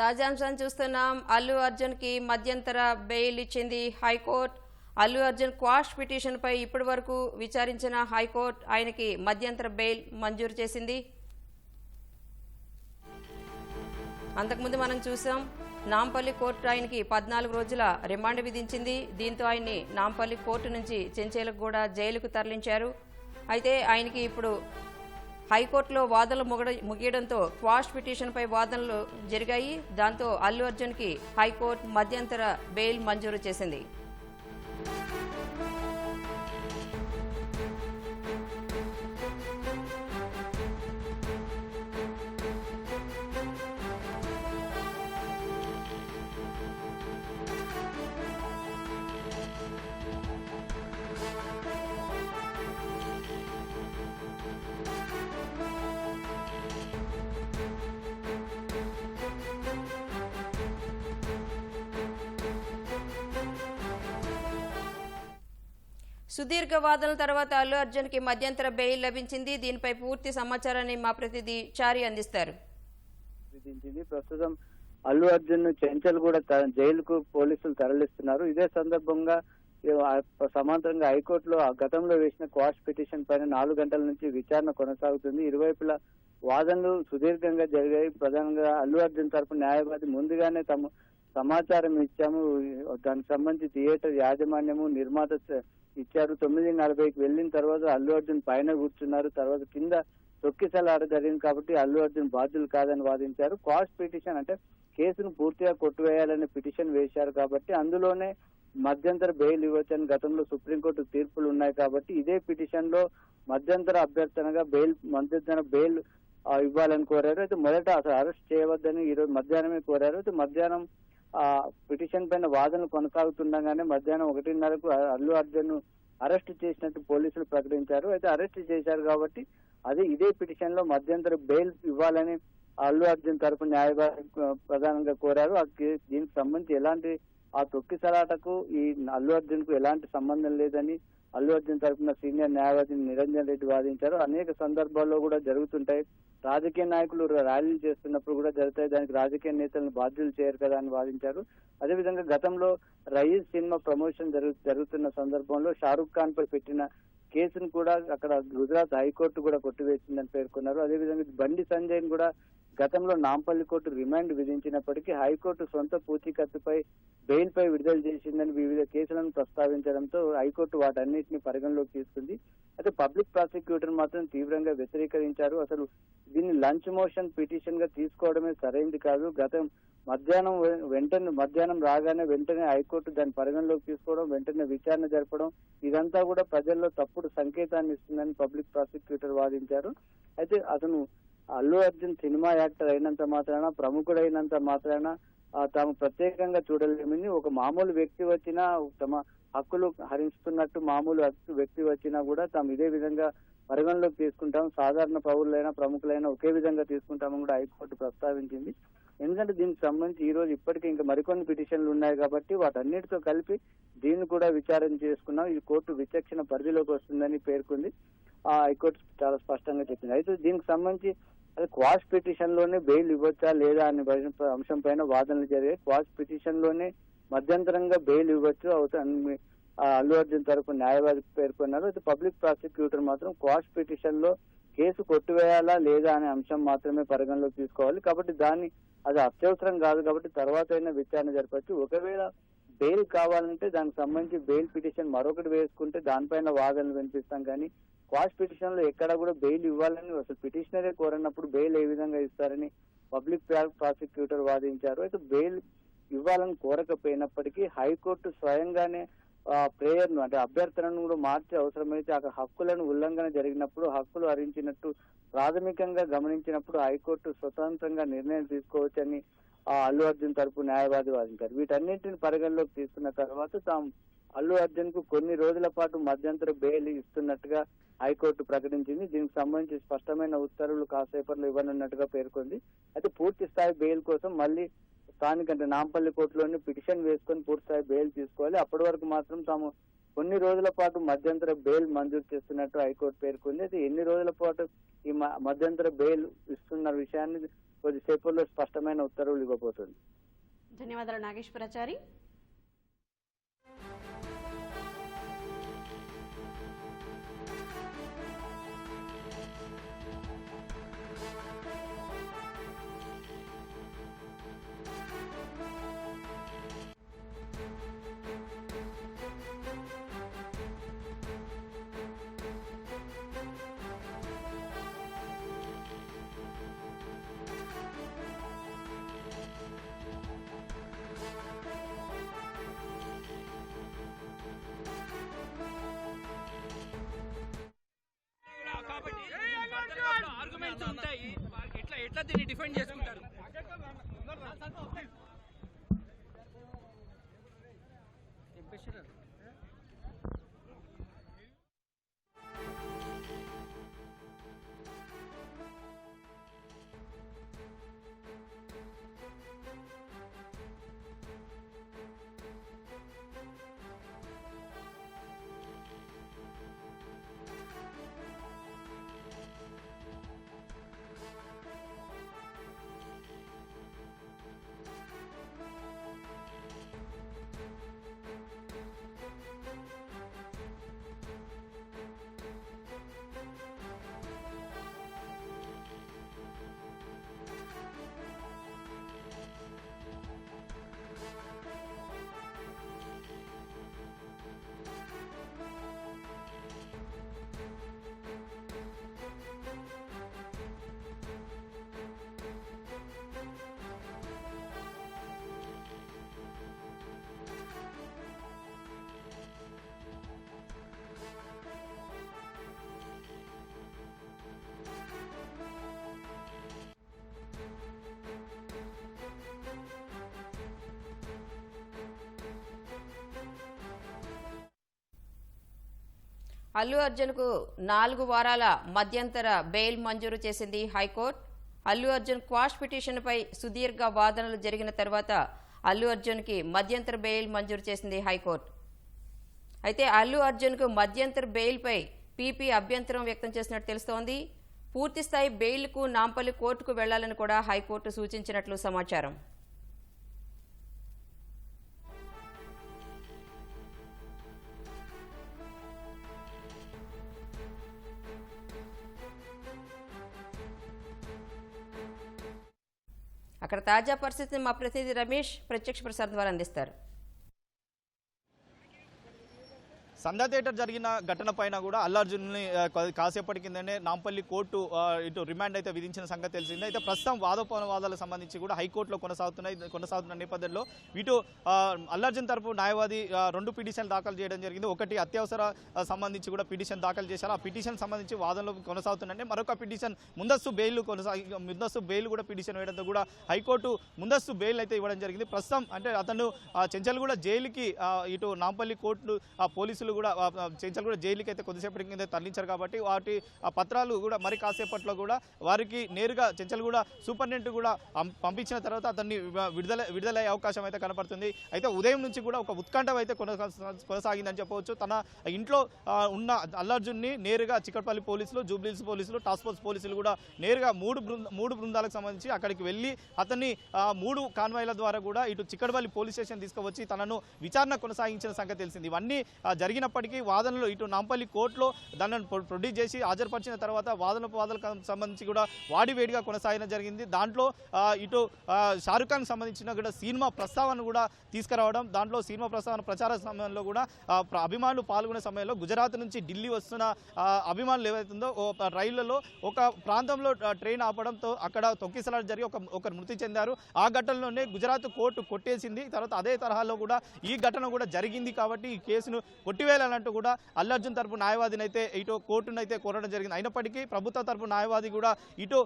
తాజాంశం చూస్తున్నాం. అల్లు అర్జున్కి మధ్యంతర బెయిల్ ఇచ్చింది హైకోర్టు. అల్లు అర్జున్ క్వాష్ పిటిషన్పై ఇప్పటి వరకు విచారించిన హైకోర్టు ఆయనకి మధ్యంతర బెయిల్ మంజూరు చేసింది. అంతకుముందు మనం చూసాం నాంపల్లి కోర్టు ఆయనకి పద్నాలుగు రోజుల రిమాండ్ విధించింది. దీంతో ఆయన్ని నాంపల్లి కోర్టు నుంచి చెంచేలకు కూడా జైలుకు తరలించారు. అయితే ఆయనకి ఇప్పుడు హైకోర్టులో వాదనలు ముగడ ముగియడంతో క్వాష్ పిటిషన్పై వాదనలు జరిగాయి. దాంతో అల్లు అర్జున్కి హైకోర్టు మధ్యంతర బెయిల్ మంజూరు చేసింది. సుదీర్ఘ వాదనల తర్వాత అల్లు అర్జున్కి మధ్యంతర బెయిల్ లభించింది. దీనిపై పూర్తి సమాచారాన్ని మా ప్రతినిధి చారి అందిస్తారు. ప్రస్తుతం అల్లు అర్జున్ చెంచల్ కూడా జైలుకు పోలీసులు తరలిస్తున్నారు. ఇదే సందర్భంగా సమాంతరంగా హైకోర్టులో ఆ గతంలో వేసిన క్వాష్ పిటిషన్ పైన నాలుగు గంటల నుంచి విచారణ కొనసాగుతుంది. ఇరువైపులా వాదనలు సుదీర్ఘంగా జరిగాయి. ప్రధానంగా అల్లు అర్జున్ తరపు న్యాయవాది ముందుగానే తమ సమాచారం ఇచ్చాము. దానికి సంబంధించి థియేటర్ యాజమాన్యము నిర్మాత ఇచ్చారు. తొమ్మిది నలభైకి వెళ్ళిన తర్వాత అల్లు అర్జున్ పైన కూర్చున్నారు. తర్వాత కింద తొక్కిసలాడ జరిగింది కాబట్టి అల్లు అర్జున్ బాధ్యులు కాదని వాదించారు. కాస్ట్ పిటిషన్ అంటే కేసును పూర్తిగా కొట్టువేయాలని పిటిషన్ వేశారు కాబట్టి అందులోనే మధ్యంతర బెయిల్ ఇవ్వచ్చని గతంలో సుప్రీంకోర్టు తీర్పులు ఉన్నాయి కాబట్టి ఇదే పిటిషన్లో మధ్యంతర అభ్యర్థనగా బెయిల్ మధ్యంతర బెయిల్ ఇవ్వాలని కోరారు. అయితే మొదట అసలు అరెస్ట్ చేయవద్దని ఈ రోజు మధ్యాహ్నమే కోరారు. అయితే మధ్యాహ్నం ఆ పిటిషన్ పైన వాదనలు కొనసాగుతుండగానే మధ్యాహ్నం ఒకటిన్నరకు అల్లు అర్జున్ అరెస్ట్ చేసినట్టు పోలీసులు ప్రకటించారు. అయితే అరెస్ట్ చేశారు కాబట్టి అదే ఇదే పిటిషన్లో మధ్యంతర బెయిల్ ఇవ్వాలని అల్లు అర్జున్ తరపు న్యాయవాది ప్రధానంగా కోరారు. ఆ దీనికి సంబంధించి ఎలాంటి ఆ తొక్కిసలాటకు ఈ అల్లు అర్జున్కు ఎలాంటి సంబంధం లేదని అల్లు అర్జున్ తరపున సీనియర్ న్యాయవాది నిరంజన్ రెడ్డి వాదించారు. అనేక సందర్భాల్లో కూడా జరుగుతుంటాయి. రాజకీయ నాయకులు ర్యాలీలు చేస్తున్నప్పుడు కూడా జరుగుతాయి. దానికి రాజకీయ నేతలను బాధ్యులు చేయరు కదా అని వాదించారు. అదేవిధంగా గతంలో రయీస్ సినిమా ప్రమోషన్ జరుగు జరుగుతున్న సందర్భంలో షారుఖ్ ఖాన్ పై పెట్టిన కేసును కూడా అక్కడ గుజరాత్ హైకోర్టు కూడా కొట్టివేసిందని పేర్కొన్నారు. అదేవిధంగా బండి సంజయ్ కూడా గతంలో నాంపల్లి కోర్టు రిమాండ్ విధించినప్పటికీ హైకోర్టు సొంత పూచీకత్తుపై బెయిల్ పై విడుదల చేసిందని వివిధ కేసులను ప్రస్తావించడంతో హైకోర్టు వాటన్నిటిని పరిగణలోకి తీసుకుంది. అయితే పబ్లిక్ ప్రాసిక్యూటర్ మాత్రం తీవ్రంగా వ్యతిరేకరించారు. అసలు దీన్ని లంచ్ మోషన్ పిటిషన్గా తీసుకోవడమే సరైంది కాదు. గతం మధ్యాహ్నం వెంటనే మధ్యాహ్నం రాగానే వెంటనే హైకోర్టు దాన్ని పరిగణలోకి తీసుకోవడం వెంటనే విచారణ జరపడం ఇదంతా కూడా ప్రజల్లో తప్పుడు సంకేతాన్ని ఇస్తుందని పబ్లిక్ ప్రాసిక్యూటర్ వాదించారు. అయితే అతను అల్లు అర్జున్ సినిమా యాక్టర్ అయినంత మాత్రాన ప్రముఖుడైనంత మాత్రాన తాము ప్రత్యేకంగా చూడలేమని ఒక మామూలు వ్యక్తి వచ్చినా తమ హక్కులు హరిస్తున్నట్టు మామూలు హక్కు వ్యక్తి వచ్చినా కూడా తాము ఇదే విధంగా పరిగణలోకి తీసుకుంటాం. సాధారణ పౌరులైనా ప్రముఖులైనా ఒకే విధంగా తీసుకుంటామని కూడా హైకోర్టు ప్రస్తావించింది. ఎందుకంటే దీనికి సంబంధించి ఈ రోజు ఇప్పటికే ఇంకా మరికొన్ని పిటిషన్లు ఉన్నాయి కాబట్టి వాటన్నిటితో కలిపి దీన్ని కూడా విచారణ చేసుకున్నాం. ఈ కోర్టు విచక్షణ పరిధిలోకి వస్తుందని పేర్కొంది. ఆ హైకోర్టు చాలా స్పష్టంగా చెప్పింది. అయితే దీనికి సంబంధించి అది క్వాష్ పిటిషన్లోనే బెయిల్ ఇవ్వచ్చా లేదా అనే అంశం పైన వాదనలు జరిగాయి. క్వాష్ పిటిషన్లోనే మధ్యంతరంగా బెయిల్ ఇవ్వచ్చు అవుతా- అల్లు అర్జున్ తరపు న్యాయవాది పేర్కొన్నారు. అయితే పబ్లిక్ ప్రాసిక్యూటర్ మాత్రం క్వాష్ పిటిషన్లో కేసు కొట్టివేయాలా లేదా అనే అంశం మాత్రమే పరిగణలోకి తీసుకోవాలి. కాబట్టి దాన్ని అది అత్యవసరం కాదు కాబట్టి తర్వాత అయినా విచారణ జరపచ్చు. ఒకవేళ బెయిల్ కావాలంటే దానికి సంబంధించి బెయిల్ పిటిషన్ మరొకటి వేసుకుంటే దానిపైన వాదనలు వినిపిస్తాం. కానీ క్వాష్ పిటిషన్లో ఎక్కడ కూడా బెయిల్ ఇవ్వాలని అసలు పిటిషనరే కోరనప్పుడు బెయిల్ ఏ విధంగా ఇస్తారని పబ్లిక్ ప్రాసిక్యూటర్ వాదించారు. అయితే బెయిల్ ఇవ్వాలని కోరకపోయినప్పటికీ హైకోర్టు స్వయంగానే ప్రేయర్ను అంటే అభ్యర్థనను కూడా మార్చే అవసరమైతే అక్కడ హక్కులను ఉల్లంఘన జరిగినప్పుడు హక్కులు హరించినట్టు ప్రాథమికంగా గమనించినప్పుడు హైకోర్టు స్వతంత్రంగా నిర్ణయం తీసుకోవచ్చని ఆ అల్లు అర్జున్ తరపు న్యాయవాది వాదించారు. వీటన్నింటిని పరిగణలోకి తీసుకున్న తర్వాత తాము అల్లు అర్జున్కు కొన్ని రోజుల పాటు మధ్యంతర బెయిల్ ఇస్తున్నట్టుగా హైకోర్టు ప్రకటించింది. దీనికి సంబంధించి స్పష్టమైన ఉత్తర్వులు కాసేపట్లో ఇవ్వనున్నట్టుగా పేర్కొంది. అయితే పూర్తి స్థాయి బెయిల్ కోసం మళ్ళీ స్థానికంటే నాంపల్లి కోర్టులోని పిటిషన్ వేసుకొని పూర్తి స్థాయి బెయిల్ తీసుకోవాలి. అప్పటి వరకు మాత్రం తాము కొన్ని రోజుల పాటు మధ్యంతర బెయిల్ మంజూరు చేస్తున్నట్టు హైకోర్టు పేర్కొంది. అయితే ఎన్ని రోజుల పాటు ఈ మ- మధ్యంతర బెయిల్ ఇస్తున్న విషయాన్ని కొద్దిసేపట్లో స్పష్టమైన ఉత్తర్వులు ఇవ్వబోతుంది. ధన్యవాదాలు నాగేశ్వరాచారి. ఎట్లా దీన్ని డిఫెండ్ చేసుకుంటారు. అల్లు అర్జున్కు నాలుగు వారాల మధ్యంతర బెయిల్ మంజూరు చేసింది హైకోర్టు. అల్లు అర్జున్ క్వాష్ పిటిషన్పై సుదీర్ఘ వాదనలు జరిగిన తర్వాత అల్లు అర్జున్కి మధ్యంతర బెయిల్ మంజూరు చేసింది హైకోర్టు. అయితే అల్లు అర్జున్కు మధ్యంతర బెయిల్పై పీపీ అభ్యంతరం వ్యక్తం చేసినట్టు తెలుస్తోంది. పూర్తిస్థాయి బెయిల్కు నాంపల్లి కోర్టుకు వెళ్ళాలని కూడా హైకోర్టు సూచించినట్లు సమాచారం. అక్కడ తాజా పరిస్థితిని మా ప్రతినిధి రమేష్ ప్రత్యక్ష ప్రసారం ద్వారా అందిస్తారు. సంధ్యా థియేటర్ జరిగిన ఘటన పైన కూడా అల్లార్జున్ని కాసేపటి కిందనే నాంపల్లి కోర్టు ఇటు రిమాండ్ అయితే విధించిన సంగతి తెలిసింది. అయితే ప్రస్తుతం వాదోపవాదాలకు సంబంధించి కూడా హైకోర్టులో కొనసాగుతున్నాయి కొనసాగుతున్న నేపథ్యంలో ఇటు అల్లార్జున్ తరపు న్యాయవాది రెండు పిటిషన్లు దాఖలు చేయడం జరిగింది. ఒకటి అత్యవసర సంబంధించి కూడా పిటిషన్ దాఖలు చేశారు. ఆ పిటిషన్ సంబంధించి వాదనలు కొనసాగుతున్నాయి మరొక పిటిషన్ ముందస్తు బెయిల్ కొనసాగి ముందస్తు బెయిల్ కూడా పిటిషన్ వేయడంతో కూడా హైకోర్టు ముందస్తు బెయిల్ అయితే ఇవ్వడం జరిగింది. ప్రస్తుతం అంటే అతను ఆ, చెంచల్గూడ జైలుకి ఇటు నాంపల్లి కోర్టు ఆ పత్రాలు కూడా ఆ, కూడా. జైలుకి అయితే కొద్దిసేపటి కింద తరలించారు కాబట్టి వాటి ఆ పత్రాలు కూడా మరి కాసేపట్లో కూడా వారికి నేరుగా చెంచల్గూడ సూపరింటెండెంట్ కూడా పంపించిన తర్వాత అతన్ని విడుదల విడుదలయ్యే అవకాశం అయితే కనపడుతుంది. అయితే ఉదయం నుంచి కూడా ఒక ఉత్కంఠ అయితే కొనసాగిందని చెప్పవచ్చు. తన ఇంట్లో ఉన్న అల్లర్జున్ని నేరుగా చిక్కడపల్లి పోలీసులు జూబ్లీస్ పోలీసులు టాస్క్ ఫోర్స్ పోలీసులు కూడా నేరుగా మూడు మూడు బృందాలకు సంబంధించి అక్కడికి వెళ్ళి అతన్ని మూడు కాన్వాయిల ద్వారా కూడా ఇటు చిక్కడపల్లి పోలీస్ స్టేషన్ తీసుకువచ్చి తనను విచారణ కొనసాగించిన సంగతి తెలిసింది. ఇవన్నీ జరిగిన జరిగినప్పటికీ వాదనలు ఇటు నాంపల్లి కోర్టులో దానిని ప్రొ- ప్రొడ్యూస్ చేసి హాజరుపరిచిన తర్వాత వాదన వాదనలకు సంబంధించి కూడా వాడివేడిగా కొనసాగడం జరిగింది. దాంట్లో ఇటు షారుఖ్ ఖాన్ సంబంధించిన కూడా సినిమా ప్రస్తావన కూడా తీసుకురావడం దాంట్లో సినిమా ప్రస్తావన ప్రచార సమయంలో కూడా అభిమానులు పాల్గొనే సమయంలో గుజరాత్ నుంచి ఢిల్లీ వస్తున్న అభిమానులు ఏవైతుందో రైళ్ళలో ఒక ప్రాంతంలో ట్రైన్ ఆపడంతో అక్కడ తొక్కిసలాట జరిగి ఒక ఒకరు మృతి చెందారు. ఆ ఘటనలోనే గుజరాత్ కోర్టు కొట్టేసింది. తర్వాత అదే తరహాలో కూడా ఈ ఘటన కూడా జరిగింది కాబట్టి ఈ కేసును కొట్టివేయాలంటూ కూడా అల్లర్జున్ తరపు న్యాయవాదిని అయితే ఇటు కోర్టును అయితే కోరడం జరిగింది. అయినప్పటికీ ప్రభుత్వ తరపు న్యాయవాది కూడా ఇటు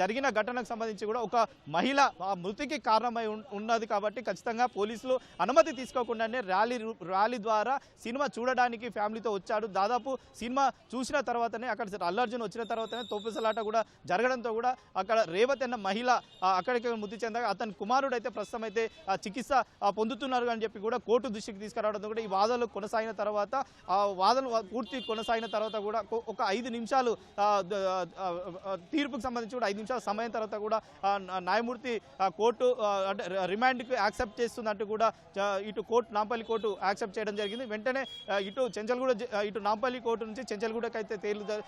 జరిగిన ఘటనకు సంబంధించి కూడా ఒక మహిళ ఆ మృతికి కారణమై ఉన్నది కాబట్టి ఖచ్చితంగా పోలీసులు అనుమతి తీసుకోకుండానే ర్యాలీ ర్యాలీ ద్వారా సినిమా చూడడానికి ఫ్యామిలీతో వచ్చాడు. దాదాపు సినిమా చూసిన తర్వాతనే అక్కడ అల్లర్జున్ వచ్చిన తర్వాతనే తోపిసలాట కూడా జరగడంతో కూడా అక్కడ రేవతి అన్న మహిళ అక్కడికి మృతి చెందగా అతని కుమారుడు అయితే ప్రస్తుతం అయితే చికిత్స పొందుతున్నారు అని చెప్పి కూడా కోర్టు దృష్టికి తీసుకురావడంతో కూడా ఈ వాదనలు కొనసాగిన తర్వాత తర్వాత ఆ వాదన పూర్తి కొనసాగిన తర్వాత కూడా ఒక ఐదు నిమిషాలు తీర్పుకు సంబంధించి కూడా ఐదు నిమిషాల సమయం తర్వాత కూడా న్యాయమూర్తి కోర్టు అంటే రిమాండ్కి యాక్సెప్ట్ చేస్తున్నట్టు కూడా ఇటు కోర్టు నాంపల్లి కోర్టు యాక్సెప్ట్ చేయడం జరిగింది. వెంటనే ఇటు చెంచల్గూడ ఇటు నాంపల్లి కోర్టు నుంచి చెంచల్గూడకి అయితే తేలు జ-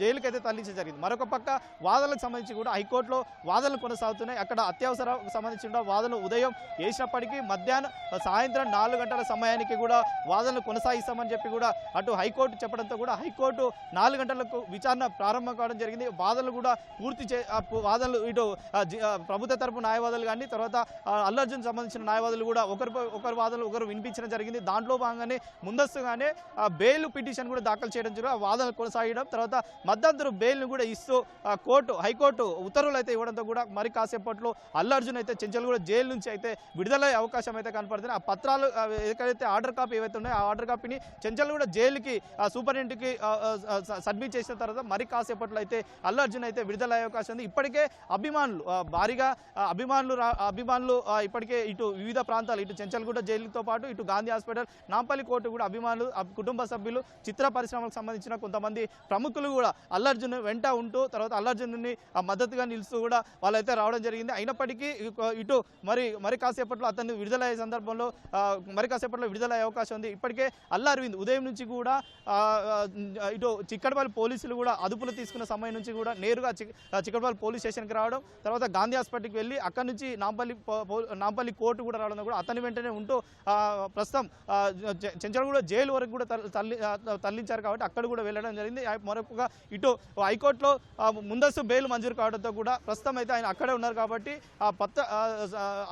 జైలుకి అయితే తరలించడం జరిగింది. మరొక పక్క వాదనలకు సంబంధించి కూడా హైకోర్టులో వాదనలు కొనసాగుతున్నాయి. అక్కడ అత్యవసర సంబంధించిన వాదనలు ఉదయం వేసినప్పటికీ మధ్యాహ్నం సాయంత్రం నాలుగు గంటల సమయానికి కూడా వాదనలు ఇస్తామని చెప్పి కూడా అటు హైకోర్టు చెప్పడంతో కూడా హైకోర్టు నాలుగు గంటలకు విచారణ ప్రారంభం కావడం జరిగింది. వాదనలు కూడా పూర్తి చే వాదనలు ఇటు ప్రభుత్వ తరపు న్యాయవాదులు కానీ తర్వాత అల్లర్జున్ సంబంధించిన న్యాయవాదులు కూడా ఒకరి ఒకరి వాదనలు ఒకరు వినిపించడం జరిగింది. దాంట్లో భాగంగానే ముందస్తుగానే బెయిల్ పిటిషన్ కూడా దాఖలు చేయడం జరిగింది. వాదనలు కొనసాగడం తర్వాత మద్దతు బెయిల్ను కూడా ఇస్తూ కోర్టు హైకోర్టు ఉత్తర్వులు అయితే ఇవ్వడంతో కూడా మరి కాసేపట్లో అల్లర్జున్ అయితే చెంచల్ కూడా జైలు నుంచి అయితే విడుదలయ్యే అవకాశం అయితే కనపడుతుంది. ఆ పత్రాలు ఎక్కడైతే ఏదైతే ఆర్డర్ కాపీ ఏవైతే ఉన్నాయో ఆ ఆర్డర్ కాపీ చెంచల్ కూడా జైలుకి ఆ సూపరింటెండెంట్కి సబ్మిట్ చేసిన తర్వాత మరి కాసేపట్లో అయితే అల్లర్జున్ అయితే విడుదలయ్యే అవకాశం ఉంది. ఇప్పటికే అభిమానులు భారీగా అభిమానులు అభిమానులు ఇప్పటికే ఇటు వివిధ ప్రాంతాలు ఇటు చెంచల్గూడ జైలుతో పాటు ఇటు గాంధీ హాస్పిటల్ నాంపల్లి కోర్టు కూడా అభిమానులు కుటుంబ సభ్యులు చిత్ర పరిశ్రమలకు సంబంధించిన కొంతమంది ప్రముఖులు కూడా అల్లర్జున్ వెంట ఉంటూ తర్వాత అల్లర్జున్ని ఆ మద్దతుగా నిలుస్తూ కూడా వాళ్ళైతే రావడం జరిగింది. అయినప్పటికీ ఇటు మరి మరి కాసేపట్లో అతన్ని విడుదలయ్యే సందర్భంలో మరి కాసేపట్లో విడుదలయ్యే అవకాశం ఉంది. ఇప్పటికే అల్లా అరవింద్ ఉదయం నుంచి కూడా ఇటు చిక్కడపల్లి పోలీసులు కూడా అదుపులో తీసుకున్న సమయం నుంచి కూడా నేరుగా చిక్కడపల్లి పోలీస్ స్టేషన్కి రావడం తర్వాత గాంధీ హాస్పిటల్కి వెళ్ళి అక్కడి నుంచి నాంపల్లి పో- నాంపల్లి కోర్టు కూడా రావడం కూడా అతని వెంటనే ఉంటూ ప్రస్తుతం చెంచడగూడ జైలు వరకు కూడా తల్లి తరలించారు కాబట్టి అక్కడ కూడా వెళ్ళడం జరిగింది. మరొకగా మరొక ఇటు హైకోర్టులో ముందస్తు బెయిల్ మంజూరు కావడంతో కూడా ప్రస్తుతం అయితే ఆయన అక్కడే ఉన్నారు కాబట్టి ఆ పత్ర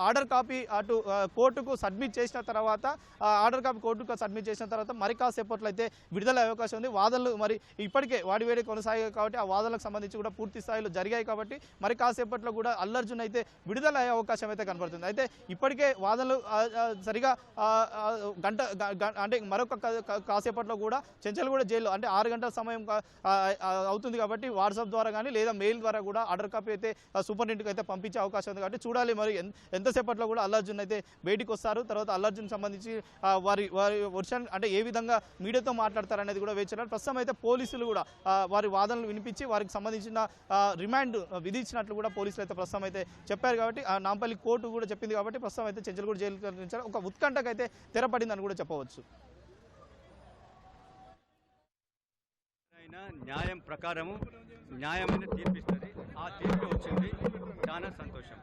ఆర్డర్ కాపీ అటు కోర్టుకు సబ్మిట్ చేసిన తర్వాత ఆ ఆర్డర్ కాపీ కోర్టుకు సబ్మిట్ చేసిన తర్వాత మరి కాసేపట్లో అయితే విడుదల అయ్యే అవకాశం ఉంది. వాదనలు మరి ఇప్పటికే వాడి వేడి కొనసాగాయి కాబట్టి ఆ వాదనలకు సంబంధించి కూడా పూర్తి స్థాయిలో జరిగాయి కాబట్టి మరి కాసేపట్లో కూడా అల్లర్జున్ అయితే విడుదల అయ్యే అవకాశం అయితే కనబడుతుంది. అయితే ఇప్పటికే వాదనలు సరిగా గంట అంటే మరొక కాసేపట్లో కూడా కాసేపట్లో కూడా చెంచల్గూడ జైల్లో అంటే ఆరు గంటల సమయం అవుతుంది కాబట్టి వాట్సాప్ ద్వారా కానీ లేదా మెయిల్ ద్వారా కూడా ఆర్డర్ కాపీ అయితే సూపర్ సూపరింటెండెంట్కి అయితే పంపించే అవకాశం ఉంది కాబట్టి చూడాలి మరి ఎంతసేపట్లో కూడా అల్లర్జున్ అయితే బయటికి వస్తారు తర్వాత అల్లర్జున్ సంబంధించి వారి వారి వర్షన్ అంటే అంటే ఏ విధంగా మీడియాతో మాట్లాడతారనేది కూడా వేచారు ప్రస్తుతం అయితే పోలీసులు కూడా వారి వాదనలు వినిపించి వారికి సంబంధించిన రిమాండ్ విధించినట్లు కూడా పోలీసులు అయితే ప్రస్తుతం అయితే చెప్పారు కాబట్టి నాంపల్లి కోర్టు కూడా చెప్పింది కాబట్టి ప్రస్తుతం అయితే చెంచలగూడ జైలు ఒక ఉత్కంఠకైతే తెరపడిందని కూడా చెప్పవచ్చు. న్యాయం ప్రకారము న్యాయమైన తీర్పిస్తుంది. ఆ తీర్పు వచ్చింది. చాలా సంతోషం.